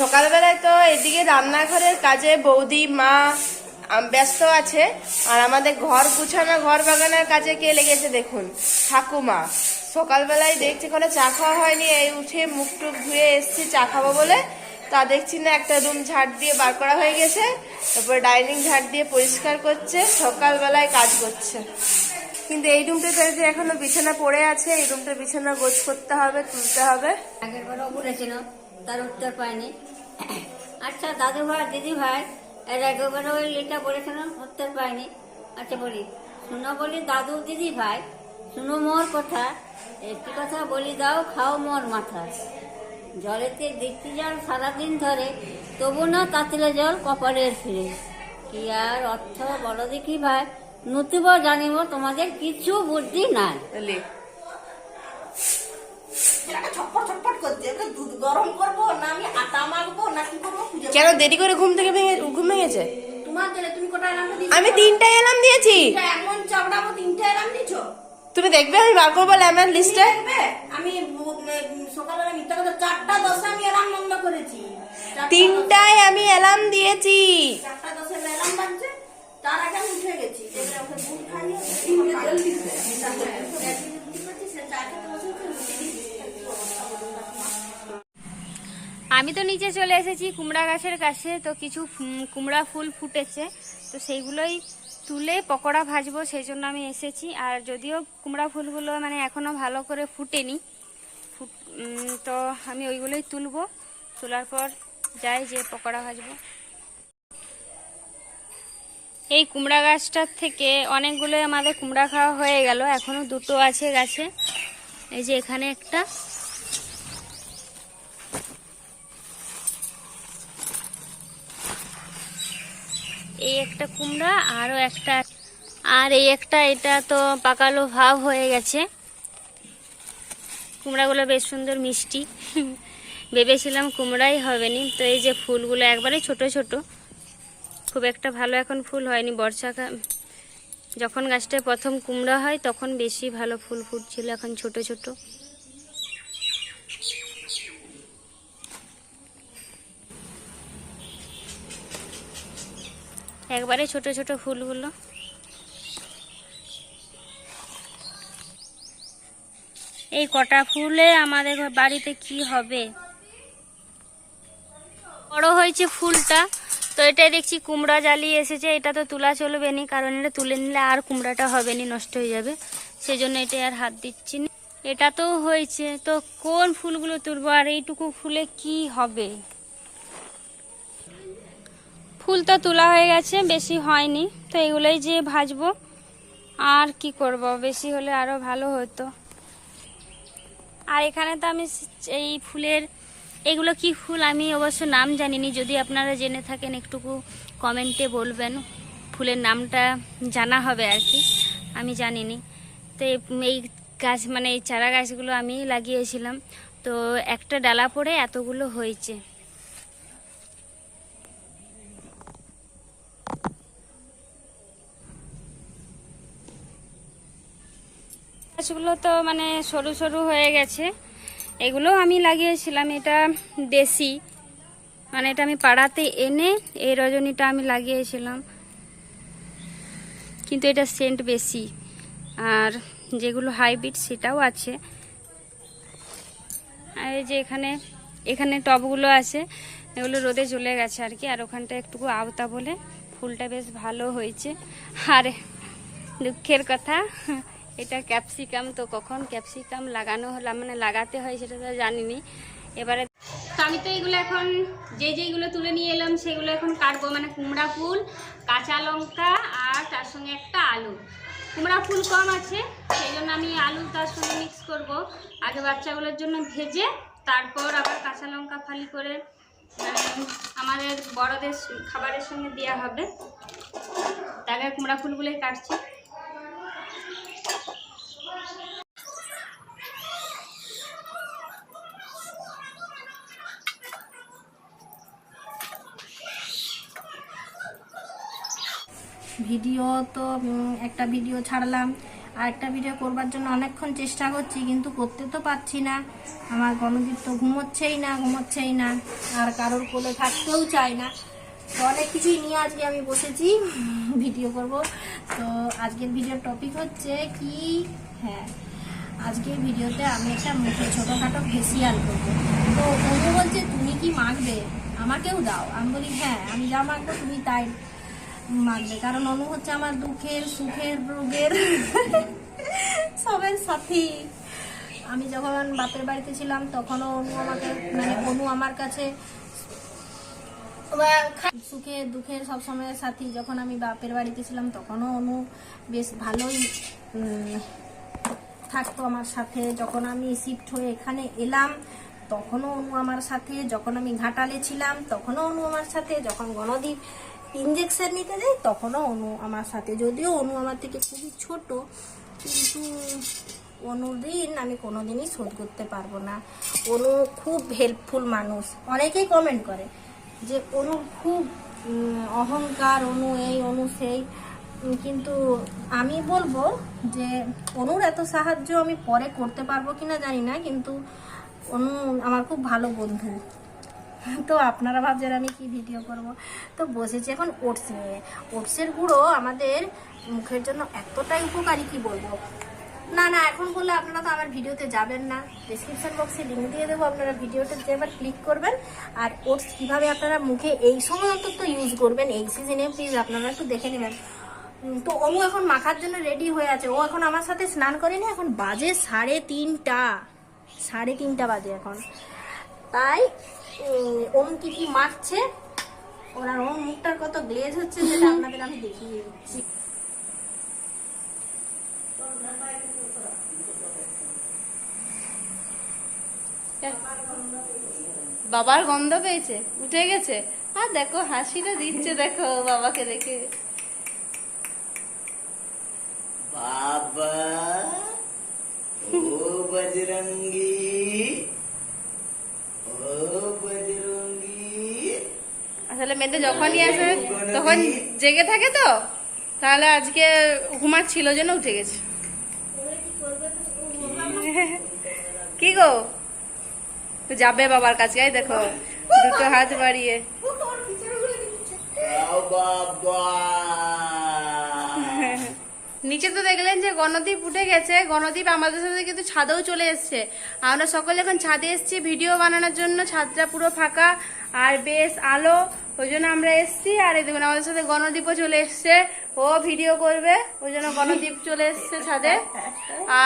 সকালবেলায় তো এদিকে রান্নাঘরের কাজে বৌদি, মা ব্যস্ত আছে। আর আমাদের ঘর গুছানো, ঘর বাগানের কাজে কে লেগেছে দেখুন? ঠাকুমা। সকালবেলায় দেখছি কোনো চা খাওয়া হয়নি, এই উঠে মুখ টুক ধুয়ে এসছি চা খাব বলে। তা দেখছি না, একটা রুম ঝাড় দিয়ে বার করা হয়ে গেছে। তারপরে ডাইনিং ঝাড় দিয়ে পরিষ্কার করছে, সকালবেলায় কাজ করছে। কিন্তু এই রুমটাতে যে এখনও বিছানা পড়ে আছে, এই রুমটা বিছানা গোছ করতে হবে, তুলতে হবে। আগের বলেছিল তার উত্তর পায়নি। আচ্ছা দাদু ভাই দিদি ভাই এর আগেবারও ওই বলেছিল উত্তর পায়নি। আচ্ছা বলি। শুনো, বলি, দাদু দিদি ভাই শুনো মোর কথা। একটি কথা বলি দাও, খাও মোর মাথা। জলেতে দেখতে জল সারাদিন ধরে, তবু না তাতিলে জল কপালের ফিরে। কি আর অর্থ বলো দেখি ভাই, নতুব জানিব তোমাদের কিছু বুদ্ধি নাই। করছে এটাকে দুধ গরম করব না আমি আটা মাখবো না কি করব খুঁজে কেন দেরি করে ঘুম থেকে ভেঙে ঘুম ভেঙেছে? তোমার জন্য তুমি কোটা এলাম আমি তিনটায় এলাম দিয়েছি। এমন চাপড়াবো তিনটে এলাম দিছো তুমি দেখবে আমি বার করব ল্যামের লিস্টে আমি সকালবেলা মিথ্যা কথা চারটা দশে আমি এলাম বন্ধ করেছি। তিনটায় আমি এলাম দিয়েছি। চারটা দশে এলাম বাজছে তার আগে আমি উঠে গেছি। এবারে ওকে দুধ খাইয়ে আমি তো নিচে চলে এসেছি, কুমড়া গাছের কাছে, তো কিছু কুমড়া ফুল ফুটেছে। তো সেইগুলোই তুলে পকোড়া ভাজবো সেই জন্য আমি এসেছি। আর যদিও কুমড়া ফুলগুলো মানে এখনও ভালো করে ফুটেনি, ফুট- তো আমি ওইগুলোই তুলবো। তোলার পর যাই যে পকোড়া ভাজবো। এই কুমড়া গাছটার থেকে অনেকগুলো আমাদের কুমড়া খাওয়া হয়ে গেল। এখনও দুটো আছে গাছে। এই যে এখানে একটা। এই একটা কুমড়া, আরও একটা। আর এই একটা, এটা তো পাকালো ভাব হয়ে গেছে। কুমড়াগুলো বেশ সুন্দর মিষ্টি। ভেবেছিলাম কুমড়াই হবে নি তো এই যে ফুলগুলো একবারে ছোট ছোট। খুব একটা ভালো এখন ফুল হয়নি। বর্ষাকাল যখন গাছটায় প্রথম কুমড়া হয়, তখন বেশি ভালো ফুল ফুটছিল এখন ছোট ছোট। একবারে ছোট ছোট ফুলগুলো। এই কটা ফুলে আমাদের বাড়িতে কি হবে? বড় হয়েছে ফুলটা, তো এটাই দেখছি কুমড়া জ্বালিয়ে এসেছে, এটা তো তোলা চলবে নি, কারণ এটা তুলে নিলে আর কুমড়াটা হবে নি, নষ্ট হয়ে যাবে। সেই জন্য এটা আর হাত দিচ্ছি না। এটা তো হয়েছে, তো কোন ফুলগুলো তুলবো, আর এইটুকু ফুলে কি হবে? ফুল তো তোলা হয়ে গেছে, বেশি হয়নি। তো এগুলোই যে ভাজবো, আর কি করব? বেশি হলে আরও ভালো হতো। আর এখানে তো আমি এই ফুলের, এগুলো কি ফুল? আমি অবশ্য নাম জানিনি। যদি আপনারা জেনে থাকেন, একটুকু কমেন্টে বলবেন। ফুলের নামটা জানা হবে আর কি। আমি জানিনি। তো এই গাছ মানে এই চারা গাছগুলো আমি লাগিয়েছিলাম। তো একটা ডালা পড়ে এতগুলো হয়েছে। গাছগুলো তো মানে সরু সরু হয়ে গেছে। এগুলো আমি লাগিয়েছিলাম, এটা দেশি। মানে এটা আমি পাড়াতে এনে এই রজনীটা আমি লাগিয়েছিলাম। কিন্তু এটা সেন্ট বেশি। আর যেগুলো হাইব্রিড সেটাও আছে। আর এই যে এখানে এখানে টবগুলো আছে, এগুলো রোদে চলে গেছে আর কি। আর ওখানটা একটুকু আওতা বলে ফুলটা বেশ ভালো হয়েছে। আর, দুঃখের কথা। এটা ক্যাপসিকাম, তো কখন ক্যাপসিকাম লাগানো হলো মানে লাগাতে হয় সেটা তো জানিনি। এবারে তো আমি তো এইগুলো এখন, যে যেগুলো তুলে নিয়ে এলাম, সেগুলো এখন কাটবো। মানে কুমড়া ফুল, কাঁচা লঙ্কা আর তার সঙ্গে একটা আলু। কুমড়া ফুল কম আছে, সেই জন্য আমি আলু তার সঙ্গে মিক্স করব। আগে বাচ্চাগুলোর জন্য ভেজে, তারপর আবার কাঁচা লঙ্কা ফালি করে আমাদের বড়দের খাবারের সঙ্গে দেওয়া হবে। তাকে কুমড়া ফুলগুলোই কাটছি। ভিডিও তো একটা ভিডিও ছাড়লাম। আর একটা ভিডিও করবার জন্য অনেকক্ষণ চেষ্টা করছি, কিন্তু করতে তো পারছি না। আমার গণদীপ তো ঘুমোচ্ছেই না ঘুমোচ্ছেই না। আর কারোর কোলে থাকতেও চায় না। তো অনেক কিছুই নিয়ে আজকে আমি বসেছি, ভিডিও করব। তো আজকের ভিডিওর টপিক হচ্ছে কি? হ্যাঁ আজকের ভিডিওতে আমি একটা মুখে ছোটোখাটো ফেসিয়াল করব। তো অনু বলছে, তুমি কি মাখবে? আমাকেও দাও। আমি বলি হ্যাঁ আমি যা মাখবো তুমি তাই মাখবে কারণ অনু হচ্ছে আমার দুঃখের, সুখের, রোগের সবের সাথী। আমি যখন বাপের বাড়িতে ছিলাম তখনও অনু আমাকে মানে অনু আমার কাছে সুখে দুঃখের সব সময়ের সাথী। যখন আমি বাপের বাড়িতে ছিলাম, তখনও অনু বেশ ভালোই থাকতো আমার সাথে। যখন আমি শিফট হয়ে এখানে এলাম, তখনও অনু আমার সাথে। যখন আমি ঘাটালে ছিলাম, তখনও অনু আমার সাথে। যখন গণদীপ ইঞ্জেকশন নিতে যাই তখনও অনু আমার সাথে। যদিও অনু আমার থেকে খুবই ছোট, কিন্তু ঋণ আমি কোনোদিনই শোধ করতে পারব না। অনু খুব হেল্পফুল মানুষ। অনেকেই কমেন্ট করে যে অনু খুব অহংকার, অনু এই, অনু সেই। কিন্তু আমি বলব যে অনুর এত সাহায্য আমি পরে করতে পারব কিনা জানি না, কিন্তু অনু আমার খুব ভালো বন্ধু। তো আপনারা ভাবছেন আমি কি ভিডিও করব? তো বসেছি এখন ওটস নিয়ে। ওটসের গুঁড়ো আমাদের মুখের জন্য এতটাই উপকারী, কি বলব? না না, এখন বললে আপনারা তো আমার ভিডিওতে যাবেন না। ডিসক্রিপশন বক্সে লিঙ্ক দিয়ে দেবো, আপনারা ভিডিওটা যে এবার ক্লিক করবেন। আর ওটস কীভাবে আপনারা মুখে এই সময় অন্তত ইউজ করবেন, এই সিজনে প্লিজ আপনারা একটু দেখে নেবেন। তো অনু এখন মাখার জন্য রেডি হয়ে আছে। ও এখন আমার সাথে স্নান করেনি, এখন বাজে সাড়ে তিনটা। সাড়ে তিনটা বাজে এখন। তাই মারছে? ওনার ওম মুখটার কত গ্লেজ হচ্ছে সেটা আপনাদের আমি দেখিয়ে দিচ্ছি। বাবার গন্ধ পেয়েছে, উঠে গেছে। আর দেখো, হাসিটা দিচ্ছে, দেখো, বাবাকে দেখে। বাবা, ও বজরঙ্গী। মেয়েদের যখনই আসে তখন জেগে থাকে তো? তাহলে আজকে ঘুমাচ্ছিল যেন উঠে গেছে। কি গো? যাবে বাবার কাছে দেখো দুটো হাত বাড়িয়ে। নিচে তো দেখলেন যে গণদীপ উঠে গেছে। গণদীপ আমাদের সাথে কিন্তু ছাদেও চলে এসছে। আমরা সকলে এখন ছাদে এসছি ভিডিও বানানোর জন্য ছাদটা পুরো ফাঁকা। আর বেশ আলো। ওই জন্য আমরা এসছি, আর এই দেখুন আমাদের সাথে গণদীপও চলে এসছে। ও ভিডিও করবে, ওই জন্য গণদীপ চলে এসছে ছাদে।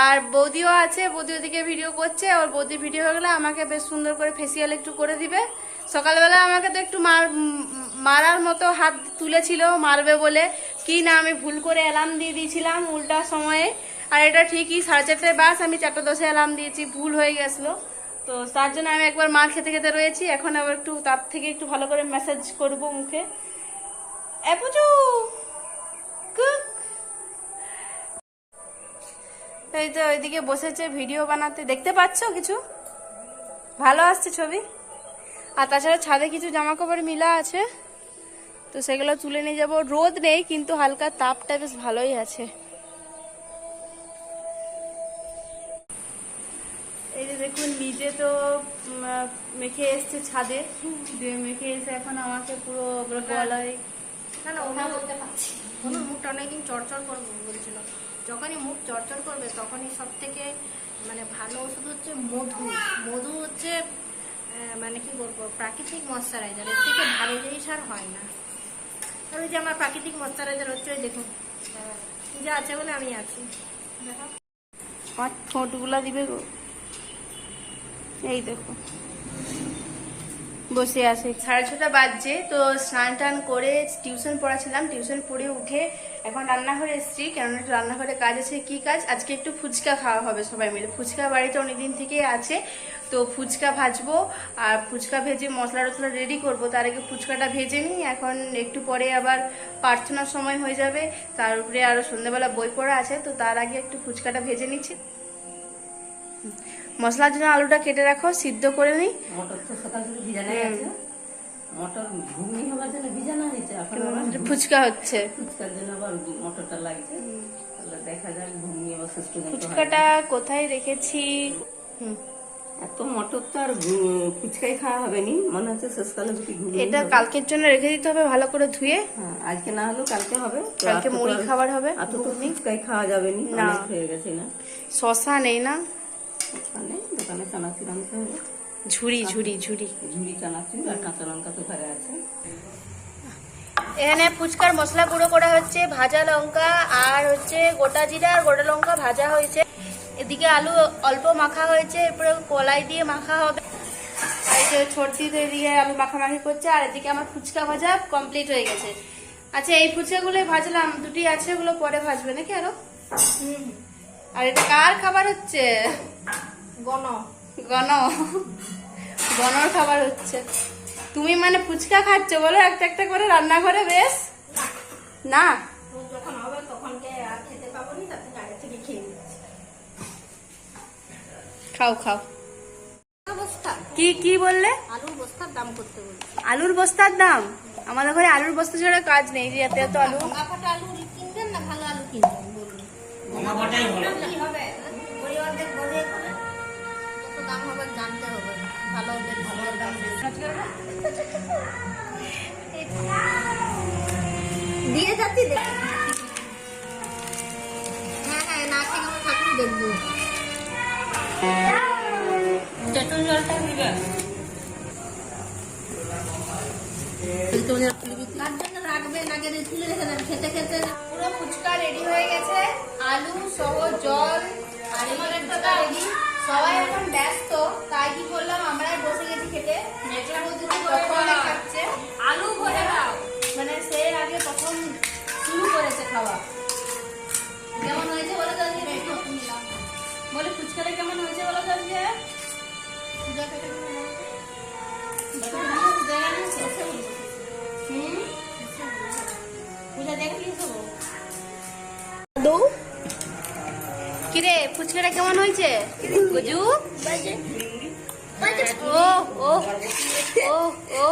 আর বৌদিও আছে, বৌদি ওদিকে ভিডিও করছে। ওর বৌদি ভিডিও হয়ে গেলে আমাকে বেশ সুন্দর করে ফেসিয়াল একটু করে দিবে। সকালবেলা আমাকে তো একটু মার, মারার মতো হাত তুলেছিল, মারবে বলে। কি না আমি ভুল করে অ্যালার্ম দিয়ে দিয়েছিলাম উল্টা সময়ে। আর এটা ঠিকই, সাড়ে চারটে বাস আমি চারটা দশে অ্যালার্ম দিয়েছি, ভুল হয়ে গেছিল। তো তার জন্য আমি একবার মার খেতে খেতে রয়েছি। এখন আবার একটু তার থেকে একটু ভালো করে মেসেজ করব মুখে। পুচু কুক। এই তো ওইদিকে বসেছে ভিডিও বানাতে। দেখতে পাচ্ছো কিছু? ভালো আসছে ছবি। আর তাছাড়া ছাদে কিছু জামা কাপড় মিলা আছে। তো সেগুলো তুলে নিয়ে যাব। রোদ নেই, কিন্তু হালকা তাপটা বেশ ভালোই আছে। দেখুন নিজে তো মেখে এসছে ছাদে। দিয়ে মেখে এসে এখন আমাকে পুরো পুরো গলায় না না ওটা বলতে পারছি অনুর মুখটা অনেকদিন চরচর করে বলছিল। যখনই মুখ চরচর করবে তখনই সব থেকে মানে ভালো ওষুধ হচ্ছে মধু। মধু হচ্ছে মানে কি বলব প্রাকৃতিক ময়শ্চারাইজার। এর থেকে ভালো জিনিস আর হয় না। আর ওই যে আমার প্রাকৃতিক ময়শ্চারাইজার হচ্ছে ওই দেখুন যা আছে বলে আমি আছি। দেখো আমার ঠোঁটগুলা দিবে গো। এই দেখো। বসে আছে। সাড়ে ছটা বাজছে, তো স্নান টান করে টিউশন পড়াছিলাম। টিউশন পড়ে উঠে এখন রান্নাঘরে এসেছি। কেননা একটু রান্নাঘরে কাজ আছে, কি কাজ? আজকে একটু ফুচকা খাওয়া হবে সবাই মিলে। ফুচকা বাড়িতে অনেকদিন থেকে আছে, তো ফুচকা ভাজবো আর ফুচকা ভেজে মশলা টসলা রেডি করব। তার আগে ফুচকাটা ভেজে নিই। এখন একটু পরে আবার প্রার্থনার সময় হয়ে যাবে। তার উপরে আরও সন্ধ্যাবেলা বই পড়া আছে, তো তার আগে একটু ফুচকাটা ভেজে নিচ্ছি। মশলার জন্য আলুটা কেটে রাখো সিদ্ধ করে নিই। ফুচকা হচ্ছে। ফুচকাটা কোথায় রেখেছি? এত মটর তো আর ফুচকাই খাওয়া হবে নি। মনে হচ্ছে শেষকালে এটা কালকের জন্য রেখে দিতে হবে ভালো করে ধুয়ে। হ্যাঁ, আজকে না হলেও কালকে হবে। কালকে মুড়ি খাবার হবে, এত তো ফুচকাই খাওয়া যাবে নি। হয়ে গেছে না। শশা নেই না। ওখানে দোকানে চানাচুর আনতে হবে। ঝুড়ি ঝুড়ি ঝুড়ি। ঝুড়ি চানাচুর আর কাঁচা লঙ্কা তো ঘরে আছে। এখানে ফুচকার মশলা গুঁড়ো করা হচ্ছে ভাজা লঙ্কা আর হচ্ছে গোটা জিরা আর গোটা লঙ্কা ভাজা হয়েছে। এদিকে আলু অল্প মাখা হয়েছে এরপরে কলাই দিয়ে মাখা হবে। আর এই যে ছোটদি তো এদিকে আলু মাখামাখি করছে আর এদিকে আমার ফুচকা ভাজা কমপ্লিট হয়ে গেছে। আচ্ছা এই ফুচকাগুলোই ভাজলাম দুটি আছে ওগুলো পরে ভাজবে নাকি আরও? আর এটা কার খাবার হচ্ছে? গণ। গণ। গণর খাবার হচ্ছে। তুমি মানে ফুচকা খাচ্ছ বলো একটা একটা করে রান্নাঘরে বেশ? না। খাও খাও। বস্তা। কি কি বললে? আলুর বস্তার দাম করতে বলছি। আলুর বস্তার দাম? আমাদের ঘরে আলুর বস্তা ছাড়া কাজ নেই যে এত এত আলু। ফাটা আলু কিনবেন না ভালো আলু কিনবেন? বলুন কি হবে? পরিবারদের বলে করে। কত দাম হবে জানতে হবে। ভালো হলে ভালো দাম দিয়ে যাচ্ছি দেখি। হ্যাঁ হ্যাঁ না খেয়ে আমার ঠাকুর দেখব। জলটা দিবে। তার জন্য রাখবেন আগে তুলে রেখে দেন খেতে খেতে পুরো ফুচকা রেডি হয়ে গেছে। আলু সহ জল আর সবাই এখন ব্যস্ত তাই কি করলাম আমরা বসে গেছি খেতে। খাচ্ছে আলু ভরে মানে সে আগে প্রথম শুরু করেছে খাওয়া। কেমন হয়েছে বলে তো আজকে? বলে ফুচকাটা কেমন হয়েছে বলো তো আজকে? পূজা দেখলি দৌ কিরে ফুচকাটা কেমন হয়েছে? গুজু? ও ও ও ও।